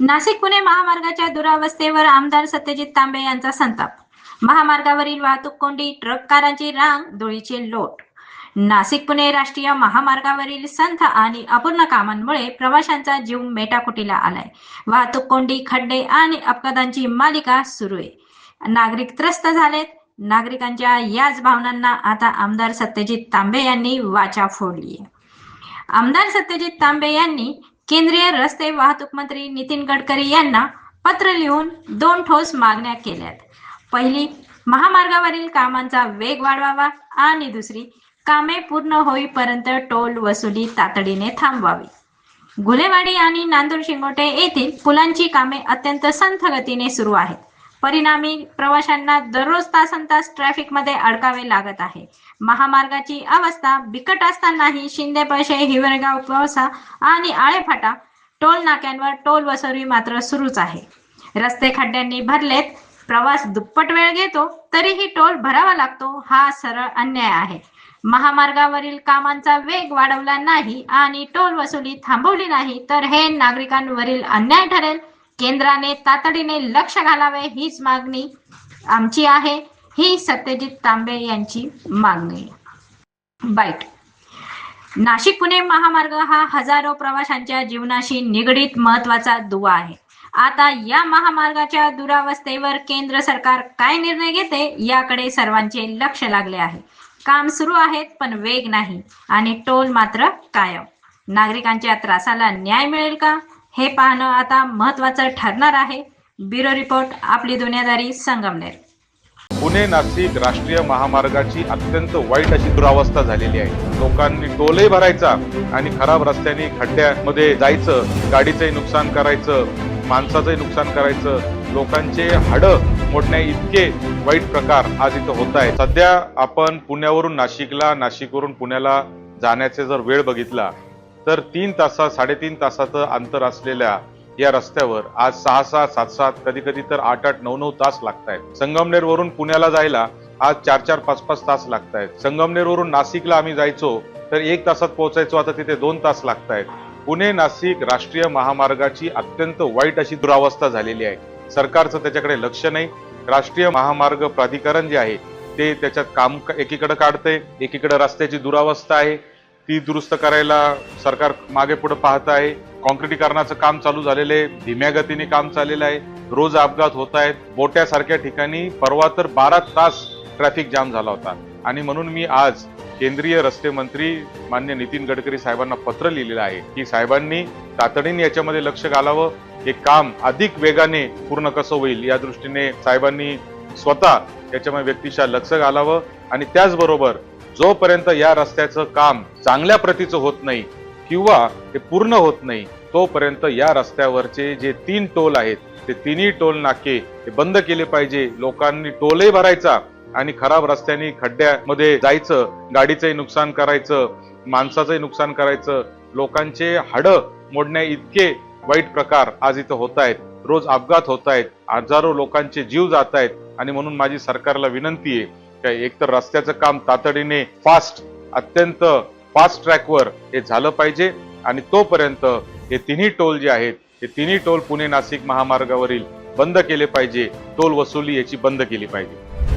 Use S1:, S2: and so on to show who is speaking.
S1: नाशिक पुणे महामार्गाच्या दुरावस्थेवर आमदार सत्यजित तांबे यांचा संताप. महामार्गावरील वाहतूक कोंडी ट्रक कारांची रांग धुळीचे लोट. नाशिक पुणे राष्ट्रीय महामार्गावरील संथ आणि अपूर्ण कामांमुळे प्रवाशांचा जीव मेटाकुटीला आलाय. वाहतूक कोंडी खड्डे आणि अपघातांची मालिका सुरू आहे. नागरिक त्रस्त झालेत. नागरिकांच्या याच भावनांना आता आमदार सत्यजित तांबे यांनी वाचा फोडली आहे आमदार सत्यजित तांबे यांनी केंद्रीय रस्ते वाहतूक मंत्री नितीन गडकरी यांना पत्र लिहून दोन ठोस मागण्या केल्यात. पहिली महामार्गावरील कामांचा वेग वाढवावा आणि दुसरी कामे पूर्ण होईपर्यंत टोल वसुली तातडीने थांबवावी. घुलेवाडी आणि नांदूर शिंगोटे येथील पुलांची कामे अत्यंत संथ गतीने सुरू आहेत. परिणामी प्रवाशांना दररोज तासन तास ट्रॅफिकमध्ये अडकावे लागत आहे. महामार्गाची अवस्था बिकट असतानाही शिंदे पैसे हिवरगाव पावसा आणि आळेफाटा टोल नाक्यांवर टोल वसुली मात्र सुरूच आहे. रस्ते खड्ड्यांनी भरलेत प्रवास दुप्पट वेळ घेतो तरीही टोल भरावा लागतो हा सरळ अन्याय आहे. महामार्गावरील कामांचा वेग वाढवला नाही आणि टोल वसुली थांबवली नाही तर हे नागरिकांवरील अन्याय ठरेल केंद्राने तातडीने लक्ष घालावे हीच मागणी आमची आहे. ही सत्यजित तांबे यांची मागणी. बाईट नाशिक पुणे महामार्ग हा हजारो प्रवाशांच्या जीवनाशी निगडीत महत्त्वाचा दुवा आहे. आता या महामार्गाच्या दुरावस्थेवर केंद्र सरकार काय निर्णय घेते याकडे सर्वांचे लक्ष लागले आहे. काम सुरू आहेत पण वेग नाही आणि टोल मात्र कायम. नागरिकांच्या त्रासाला न्याय मिळेल का? हे पाहणं आता महत्वाचं ठरणार आहे. ब्युरो रिपोर्ट आपली दुनियादारी संगमनेर.
S2: पुणे नाशिक राष्ट्रीय महामार्गाची अत्यंत वाईट अशी दुरावस्था झालेली आहे. लोकांनी टोलही भरायचा आणि खराब रस्त्याने खड्ड्यामध्ये जायचं गाडीचंही नुकसान करायचं माणसाचंही नुकसान करायचं. लोकांचे हाडं मोडण्या इतके वाईट प्रकार आज इथं होत आहे सध्या आपण पुण्यावरून नाशिकला नाशिकवरून पुण्याला जाण्याचे जर वेळ बघितला तर तीन तासात साडेतीन तासाचं अंतर असलेल्या या रस्त्यावर आज सहा सहा सात सात कधी कधी तर आठ आठ नऊ नऊ तास लागत आहेत संगमनेर वरून पुण्याला जायला आज चार चार पाच पाच तास लागत आहेत संगमनेर वरून नाशिकला आम्ही जायचो तर एक तासात पोहोचायचो आता तिथे दोन तास लागत आहेत पुणे नाशिक राष्ट्रीय महामार्गाची अत्यंत वाईट अशी दुरावस्था झालेली आहे. सरकारचं त्याच्याकडे लक्ष नाही. राष्ट्रीय महामार्ग प्राधिकरण जे आहे ते त्याच्यात काम एकीकडे काढतंय एकीकडे रस्त्याची दुरावस्था आहे. ती दुरुस्त करायला सरकार मागे पुढे पाहत आहे. कॉन्क्रिटीकरणाचं काम चालू झालेलं आहे. धीम्या गतीने काम चाललेलं आहे. रोज अपघात होत आहेत. बोट्यासारख्या ठिकाणी परवा तर बारा तास ट्रॅफिक जाम झाला होता. आणि म्हणून मी आज केंद्रीय रस्ते मंत्री मान्य नितीन गडकरी साहेबांना पत्र लिहिलेलं आहे की साहेबांनी तातडीने याच्यामध्ये लक्ष घालावं. हे काम अधिक वेगाने पूर्ण कसं होईल या दृष्टीने साहेबांनी स्वतः याच्यामध्ये व्यक्तिशा लक्ष घालावं. आणि त्याचबरोबर जोपर्यंत या रस्त्याचं काम चांगल्या प्रतीचं होत नाही किंवा ते पूर्ण होत नाही तोपर्यंत या रस्त्यावरचे जे तीन टोल आहेत ते तिन्ही टोल नाके हे बंद केले पाहिजे. लोकांनी टोलही भरायचा आणि खराब रस्त्याने खड्ड्यामध्ये जायचं गाडीचंही नुकसान करायचं माणसाचंही नुकसान करायचं. लोकांचे हाडं मोडण्या इतके वाईट प्रकार आज इथं होत आहेत. रोज अपघात होत आहेत. हजारो लोकांचे जीव जात आहेत. आणि म्हणून माझी सरकारला विनंती आहे काय एकतर रस्त्याचं काम तातडीने फास्ट अत्यंत फास्ट ट्रॅकवर हे झालं पाहिजे आणि तोपर्यंत हे तिन्ही टोल जे आहेत हे तिन्ही टोल पुणे नाशिक महामार्गावरील बंद केले पाहिजे टोल वसुली याची बंद केली पाहिजे.